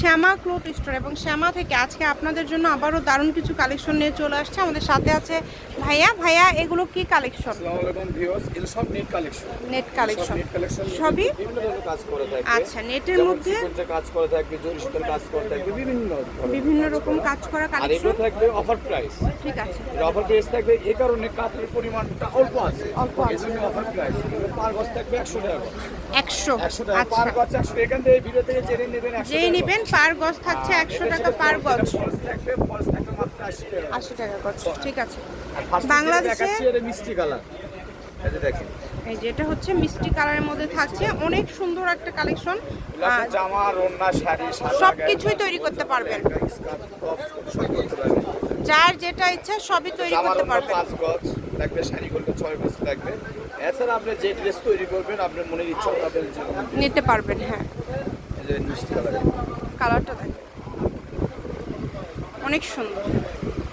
শ্যামা cloth store এবং শ্যামা থেকে আজকে আপনাদের জন্য আবারও দারুণ কিছু কালেকশন নিয়ে চলে আসছে। আমাদের সাথে আছে ভাইয়া। ভাইয়া এগুলো কি কালেকশন আসসালামু আলাইকুম ভিউয়ার্স এগুলো সব নেট কালেকশন নেট কালেকশন সবই? বিভিন্ন ধরনের কাজ করে থাকে। আচ্ছা নেটের মধ্যে? কাজ করে থাকবে জরি সুতার কাজ করে থাকবে বিভিন্ন। বিভিন্ন রকম কাজ করা কালেকশন থাকবে অফার প্রাইস ঠিক আছে। অফার প্রাইস থাকবে এই কারণে কাপড়ের পরিমাণটা অল্প আছে। অল্প আছে। এই জন্য অফার প্রাইস পার গজ থাকবে একশো টাকা করে। একশো। একশো টাকা আচ্ছা। পার গজ একশো। এখান থেকে ভিডিও থেকে জেনে নেবেন একশো যেই নেবেন পার গজ থাকছে একশো টাকা পার গজ। আশি টাকা গজ ঠিক আছে। বাংলাদেশে- মিষ্টি কালার। এই যেটা হচ্ছে মিষ্টি কালারের মধ্যে থাকছে। অনেক সুন্দর একটা কালেকশন। জামা ওড়না শাড়ি সব কিছুই তৈরি করতে পারবেন। করতে। যার যেটা ইচ্ছা সবই তৈরি করতে পারবেন। পাঁচ গজ লাগবে শাড়ি করলে ছয় গজ লাগবে। এছাড়া আপনি যে ড্রেস তৈরি করবেন আপনার মনের ইচ্ছা নিতে পারবেন। হ্যাঁ। মিষ্টি কালারের। কালারটা দেখেন। অনেক সুন্দর।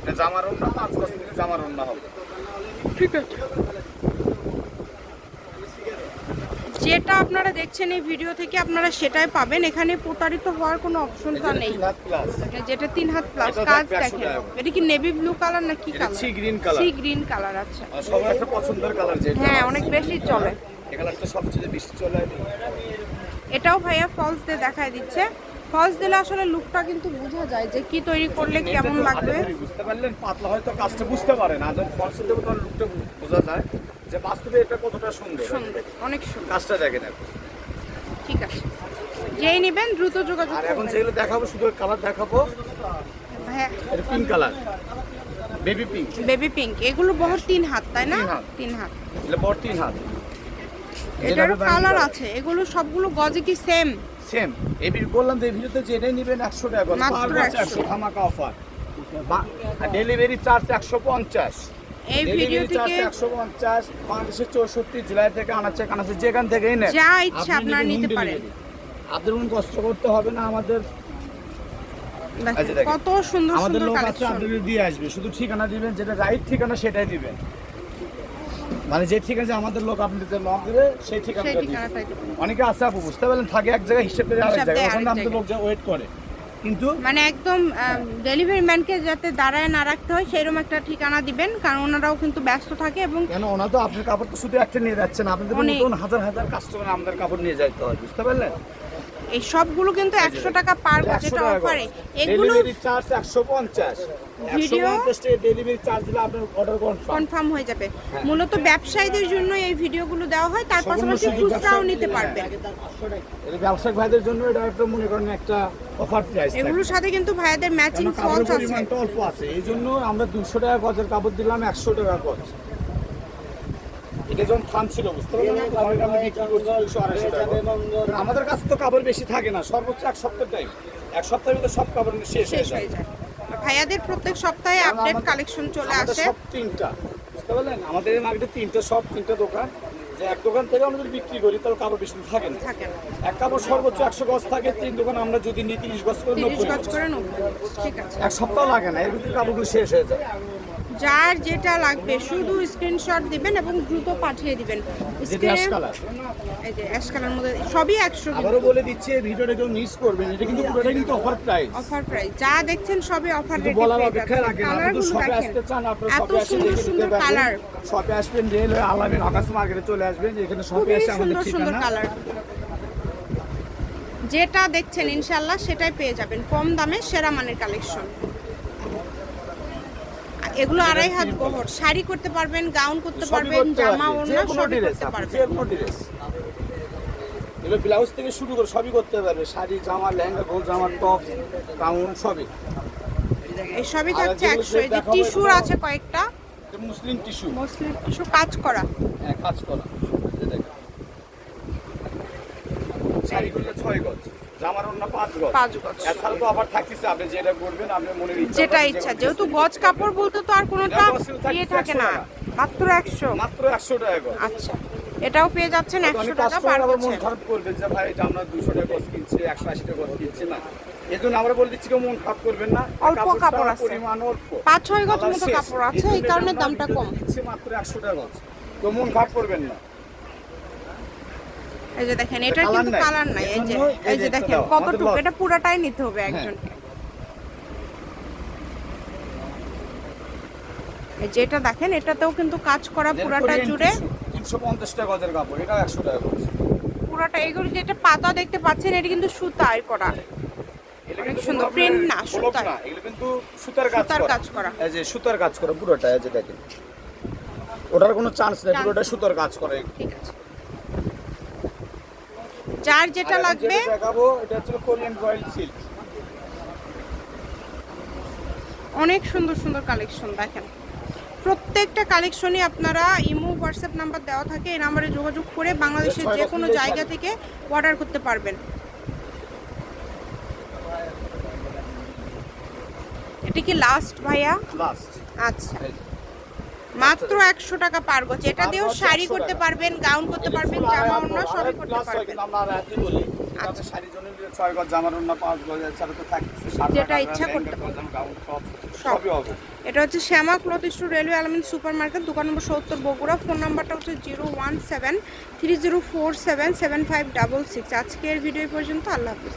এটা জামার পাঁচ গজ জামার হবে। ঠিক আছে। যেটা আপনারা দেখছেন এই ভিডিও থেকে আপনারা সেটাই পাবেন। এখানে প্রতারিত হওয়ার কোনো অপশনটা নেই। যেটা তিন হাত প্লাস কাজ দেখেন। এটা কি নেভি ব্লু কালার না কি colour sea green colour sea green colour আর সবার একটা পছন্দের কালার যেটা হ্যাঁ অনেক বেশি চলে। এই কালারটা সবচেয়ে বেশি চলে। এটাও ভাইয়া ফলস দিয়ে দেখায় দিচ্ছে। ফলস দিলে আসলে লুকটা কিন্তু বোঝা যায় যে কি তৈরি করলে কেমন লাগবে। বুঝতে পারলেন পাতলা হয়তো কাজটা বুঝতে পারে না। যখন ফলসের দেবো তখন লুকটা বোঝা যায় যে বাস্তবে এটা কতটা সুন্দর। সুন্দর অনেক সুন্দর। কাজটা দেখেন এখন। ঠিক আছে। যেই নেবেন দ্রুত যোগাযোগ আর এখন যেগুলো দেখাবো শুধু কালার দেখাবো। হ্যাঁ। Pink colour baby pink baby pink এগুলো বহর তিন হাত তাই না? তিন হাত। তিন হাত। তিন হাত। এটারও কালার আছে এগুলো সবগুলো গজে কি সেম সেম ভিডিও বললাম যে ভিডিওতে যেটা নেবেন একশো টাকা মাত্র পার গজ 100 একশো ধামাকা অফার ডেলিভারি চার্জ একশো পঞ্চাশ। এই ভিডিও ডেলিভারি চার্জ থেকে একশো পঞ্চাশ বাংলাদেশের চৌষট্টি জেলায় থেকে আনাচ্ছে কানাচ্ছে যেখান থেকেই নেন। যা ইচ্ছা আপনি আপনারা নিতে পারেন। আপনাদের কোনো কষ্ট করতে হবে না আমাদের। আচ্ছা। কত সুন্দর আমাদের সুন্দর লোক আছে কালেকশন আপনাদের দিয়ে আসবে। শুধু ঠিকানা দিবেন যেটা রাইট ঠিকানা সেটাই দিবেন। মানে যে ঠিকানা আমাদের লোক আপনাদের লক দেবে সেই ঠিকানাটা দিবেন অনেকে আছে আপু বুঝতে পারলেন? থাকে এক জায়গায় হিসেব করে আরেক জায়গায়। ওখানে আমাদের লোক। যা ওয়েট করে। কিন্তু মানে একদম ডেলিভারি ম্যানকে যাতে দাঁড়ায় না রাখতে হয় সেরকম একটা ঠিকানা দিবেন কারণ ওনারাও কিন্তু ব্যস্ত থাকে এবং কেন? ওনা তো আপনার কাপড় তো শুধু একটা নিয়ে যাচ্ছেন। আপনাদের। মতন হাজার হাজার কাস্টমার আমাদের কাপড় নিয়ে যাইতে হয় বুঝতে পারলেন? এই সবগুলো কিন্তু একশো টাকা পার টাকা অফারে এগুলো চার্জ একশো পঞ্চাশ। ভিডিও- পঞ্চাশ ডেলিভারি চার্জ দিলে আপনার অর্ডার কনফার্ম কনফার্ম হয়ে যাবে। হ্যাঁ। মূলত ব্যবসায়ীদের জন্য এই ভিডিওগুলো দেওয়া হয় তার পাশাপাশি খুচরাও নিতে পারবেন এটা ব্যবসায়িক ভাইদের জন্য এটা একটা মনে করেন একটা অফার প্রাইস এগুলোর সাথে কিন্তু ভাইয়াদের ম্যাচিং ফলস আছে। অল্প আছে। এই জন্য আমরা দুশো টাকা গজের কাপড় দিলাম একশো টাকা গজ। এটা যখন থান ছিল বুঝতে কারণ আমাদের কাছে তো কাপড় বেশি থাকে না সর্বোচ্চ এক সপ্তাহ টাইম এক সপ্তাহের ভিতরে সব কাপড় শেষ হয়ে যায়। ভাইয়াদের প্রত্যেক সপ্তাহে আপডেট কালেকশন চলে আসে। সব তিনটা বুঝতে পারলেন? আমাদের মার্কেটে তিনটা সব তিনটা দোকান। যে এক দোকান থেকে আমরা যদি বিক্রি করি তাহলে কাপড় বেশি থাকে না। এক কাপড় সর্বোচ্চ একশো গজ থাকে তিন দোকান আমরা যদি নিই তিরিশ গজ করে নব্বই এক সপ্তাহ লাগে না এর ভিতরে কাপড়গুলো শেষ হয়ে যায়। যার যেটা লাগবে শুধু স্ক্রিনশট দিবেন এবং দ্রুত পাঠিয়ে দিবেন। যেটা এই যে অ্যাশ কালার মধ্যে সবই একশো আবারও বলে দিচ্ছি এই ভিডিওটা কেউ মিস করবেন এটা কিন্তু পুরোটা কিন্তু অফার প্রাইস অফার প্রাইস যা দেখছেন সবই অফার রেটে বলার অপেক্ষা রাখেন আপনি তো শপে আসতে চান আপনার শপে সুন্দর সুন্দর কালার শপে আসবেন রেল আলামিন আকাশ মার্কেটে চলে আসবেন এখানে শপে এসে আমাদের সুন্দর সুন্দর ঠিকানা কালার যেটা দেখছেন ইনশাল্লাহ সেটাই পেয়ে যাবেন কম দামে সেরা মানের কালেকশন এগুলো আড়াই হাত বহর শাড়ি করতে পারবেন গাউন করতে পারবেন জামা ওড়না সবই করতে পারবেন। যে কোনো ড্রেস এগুলো ব্লাউজ থেকে শুরু করে সবই করতে পারবে। শাড়ি জামা লেহেঙ্গা গোল জামা টপ গাউন সবই। এই সবই থাকছে যেগুলো একশো। এই যে টিস্যুর আছে কয়েকটা। মুসলিম টিস্যু মুসলিম টিস্যু কাজ করা। হ্যাঁ কাজ করা। শাড়ি করলে ছয় গজ। জামার অন্য পাঁচ গজ। পাঁচ গজ। এছাড়া তো আবার থাকতেছে আপনি যেটা করবেন আপনি ইচ্ছা যেটা ইচ্ছা যেহেতু। গজ কাপড় বলতে তো আর কোনোটা ইয়ে থাকে না। মাত্র একশো। মাত্র একশো টাকা আচ্ছা। এটাও পেয়ে যাচ্ছেন একশো টাকা পার আবার মন খারাপ করবে যে ভাই এটা আমরা দুশো টাকা গজ কিনছি একশো আশি টাকা গজ কিনছি না। এই জন্য আমরা বলে দিচ্ছি কেউ মন খারাপ করবেন না। অল্প কাপড় আছে। পরিমাণ অল্প। পাঁচ ছয় গজ মতো কাপড় আছে এই কারণে দামটা কম। দিচ্ছি মাত্র একশো টাকা গজ। তো মন খারাপ করবেন না। এই যে দেখেন এটা এটা কিন্তু কালার নাই। এই যে এই যে দেখেন কতটুকু? এটা পুরাটাই নিতে হবে হ্যাঁ। একজনকে। যেটা দেখেন এটাতেও কিন্তু কাজ করা পুরাটা জুড়ে টাকা গজের কাপড় টাকা গজ পুরাটা এগুলো যেটা পাতা দেখতে পাচ্ছেন এটা কিন্তু সুতায় করা। এগুলো অনেক সুন্দর, আপনার না, গোলক সুতার। না, এগুলো কিন্তু সুতার কাজ সুতার করা। কাজ করা। এই যে সুতার কাজ করা পুরোটা এই যে দেখেন। ওটার কোনো চান্স নেই পুরোটা। সুতার কাজ করে ঠিক আছে। যার যেটা লাগবে। দেখাবো এটা হচ্ছে কোরিয়ান রয়্যাল সিল্ক অনেক সুন্দর সুন্দর কালেকশন দেখেন। প্রত্যেকটা কালেকশনই আপনারা ইমো হোয়াটসঅ্যাপ নাম্বার দেওয়া থাকে এই নাম্বারে যোগাযোগ করে বাংলাদেশের যে কোনো জায়গা থেকে অর্ডার করতে পারবেন। এটা কি লাস্ট ভাইয়া? লাস্ট আচ্ছা। মাত্র একশো টাকা পার গজ। এটা দিয়েও শাড়ি করতে পারবেন গাউন করতে পারবেন জামা অন্য সবই করতে পারবেন। আচ্ছা। যেটা ইচ্ছা করতে হবে। এটা হচ্ছে শ্যামা ক্লথ স্টোর রেলওয়ে আলমিন সুপার মার্কেট দোকান নম্বর সত্তর বগুড়া। ফোন নাম্বারটা হচ্ছে zero one seven three zero four seven seven five double six. আজকের ভিডিও পর্যন্ত আল্লাহ হাফিজ।